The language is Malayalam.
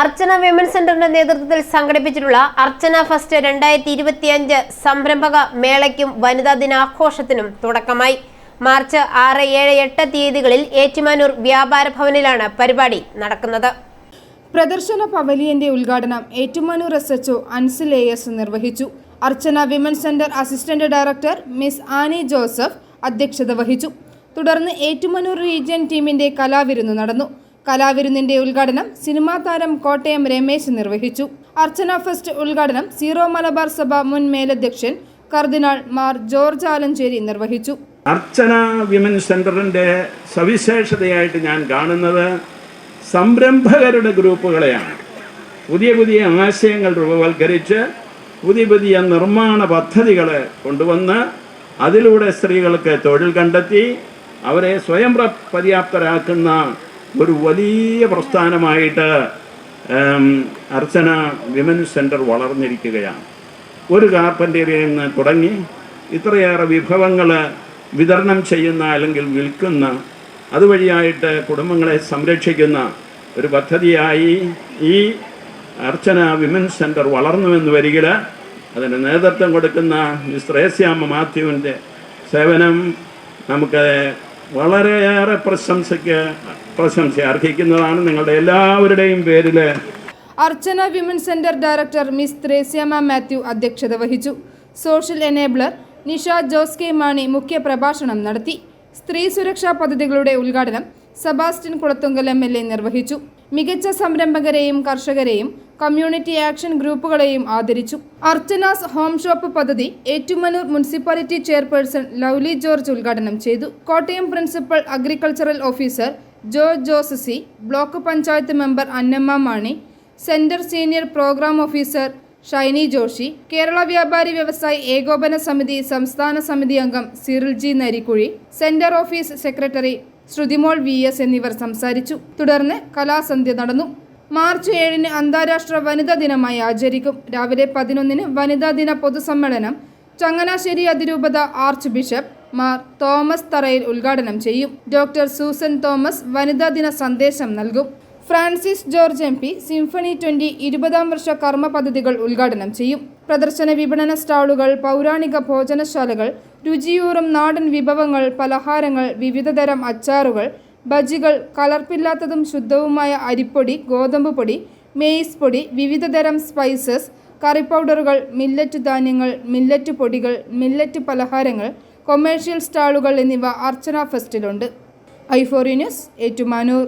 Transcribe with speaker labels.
Speaker 1: അർച്ചന വിമൻ സെന്ററിന്റെ നേതൃത്വത്തിൽ സംഘടിപ്പിച്ചിട്ടുള്ള അർച്ചന ഫസ്റ്റ് രണ്ടായിരത്തി ഇരുപത്തിയഞ്ച് സംരംഭക മേളയ്ക്കും വനിതാ ദിനാഘോഷത്തിനും തുടക്കമായി. മാർച്ച് ആറ് ഏഴ് എട്ട് തീയതികളിൽ ഏറ്റുമാനൂർ വ്യാപാര ഭവനിലാണ് പരിപാടി നടക്കുന്നത്.
Speaker 2: പ്രദർശന പവലിയന്റെ ഉദ്ഘാടനം Ettumanoor S H Ansil A S നിർവഹിച്ചു. Archana women centre assistant director miss Annie Joseph അധ്യക്ഷത വഹിച്ചു. തുടർന്ന് ഏറ്റുമാനൂർ റീജിയൻ ടീമിന്റെ കലാവിരുന്ന് നടന്നു. കലാവിരുന്നിന്റെ ഉദ്ഘാടനം സിനിമാ താരം കോട്ടയം രമേശ് നിർവഹിച്ചു. അർച്ചന ഫെസ്റ്റ് ഉദ്ഘാടനം സീറോ മലബാർ സഭ മുൻ മേലധ്യക്ഷൻ കർദിനാൾ മാർ ജോർജ് ആലഞ്ചേരി നിർവഹിച്ചു.
Speaker 3: അർച്ചന വിമൻ സെന്ററിന്റെ സവിശേഷതയായിട്ട് ഞാൻ കാണുന്നത് സംരംഭകരുടെ ഗ്രൂപ്പുകളെയാണ്. പുതിയ പുതിയ ആശയങ്ങൾ രൂപവൽക്കരിച്ച് പുതിയ പുതിയ നിർമ്മാണ പദ്ധതികൾ കൊണ്ടുവന്ന് അതിലൂടെ സ്ത്രീകൾക്ക് തൊഴിൽ കണ്ടെത്തി അവരെ സ്വയം പര്യാപ്തരാക്കുന്ന ഒരു വലിയ പ്രസ്ഥാനമായിട്ട് അർച്ചന വിമൻ സെന്റർ വളർന്നിരിക്കുകയാണ്. ഒരു കാർപ്പന്റേരിയയിൽ നിന്ന് തുടങ്ങി ഇത്രയേറെ വിഭവങ്ങൾ വിതരണം ചെയ്യുന്ന അല്ലെങ്കിൽ വിൽക്കുന്ന അതുവഴിയായിട്ട് കുടുംബങ്ങളെ സംരക്ഷിക്കുന്ന ഒരു പദ്ധതിയായി ഈ അർച്ചന വിമൻ സെന്റർ വളർന്നുവെന്ന് വരികിൽ അതിന് നേതൃത്വം കൊടുക്കുന്ന മിസ് റേസ്യാമ്മ മാത്യുവിന്റെ സേവനം നമുക്ക് വളരെയേറെ പ്രശംസയ്ക്ക് പ്രശംസ അർഹിക്കുന്നതാണ് നിങ്ങളുടെ എല്ലാവരുടെയും പേരിൽ.
Speaker 2: Archana women centre director miss Thresiamma Mathew അധ്യക്ഷത വഹിച്ചു. Social enabler Nisha Jose K Mani മുഖ്യ പ്രഭാഷണം നടത്തി. സ്ത്രീ സുരക്ഷാ പദ്ധതികളുടെ ഉദ്ഘാടനം Sebastian Kulathunkal M L A നിർവഹിച്ചു. മികച്ച സംരംഭകരെയും കർഷകരെയും കമ്മ്യൂണിറ്റി ആക്ഷൻ ഗ്രൂപ്പുകളെയും ആദരിച്ചു. അർച്ചനാസ് ഹോം ഷോപ്പ് പദ്ധതി Ettumanoor municipality chairperson Lovely George ഉദ്ഘാടനം ചെയ്തു. കോട്ടയം പ്രിൻസിപ്പൽ അഗ്രികൾച്ചറൽ ഓഫീസർ ജോ ജോസസി block panchayat member Annamma Mani centre senior programme officer Shiny Joshy Kerala വ്യാപാരി വ്യവസായി ഏകോപന സമിതി സംസ്ഥാന സമിതി അംഗം Cyril G Narikuzhy centre office secretary Shruthimol V S എന്നിവർ സംസാരിച്ചു. തുടർന്ന് കലാസന്ധ്യ നടന്നു. മാർച്ച് ഏഴിന് അന്താരാഷ്ട്ര വനിതാ ദിനമായി ആചരിക്കും. രാവിലെ പതിനൊന്നിന് വനിതാ ദിന പൊതുസമ്മേളനം ചങ്ങനാശ്ശേരി അതിരൂപത ആർച്ച് ബിഷപ്പ് മാർ തോമസ് തറയിൽ ഉദ്ഘാടനം ചെയ്യും. ഡോക്ടർ സൂസൻ തോമസ് വനിതാ ദിന സന്ദേശം നൽകും. Francis George M P Symphony twenty ഇരുപതാം വർഷ കർമ്മ പദ്ധതികൾ ഉദ്ഘാടനം ചെയ്യും. പ്രദർശന വിപണന സ്റ്റാളുകൾ പൗരാണിക ഭോജനശാലകൾ രുചിയൂറും നാടൻ വിഭവങ്ങൾ പലഹാരങ്ങൾ വിവിധതരം അച്ചാറുകൾ ബജികൾ കലർപ്പില്ലാത്തതും ശുദ്ധവുമായ അരിപ്പൊടി ഗോതമ്പ് പൊടി മെയ്സ് പൊടി വിവിധതരം സ്പൈസസ് കറി പൗഡറുകൾ മില്ലറ്റ് ധാന്യങ്ങൾ മില്ലറ്റ് പൊടികൾ മില്ലറ്റ് പലഹാരങ്ങൾ കൊമേഴ്ഷ്യൽ സ്റ്റാളുകൾ എന്നിവ അർച്ചന ഫെസ്റ്റിലുണ്ട്. ഐഫോറി ന്യൂസ് ഏറ്റുമാനൂർ.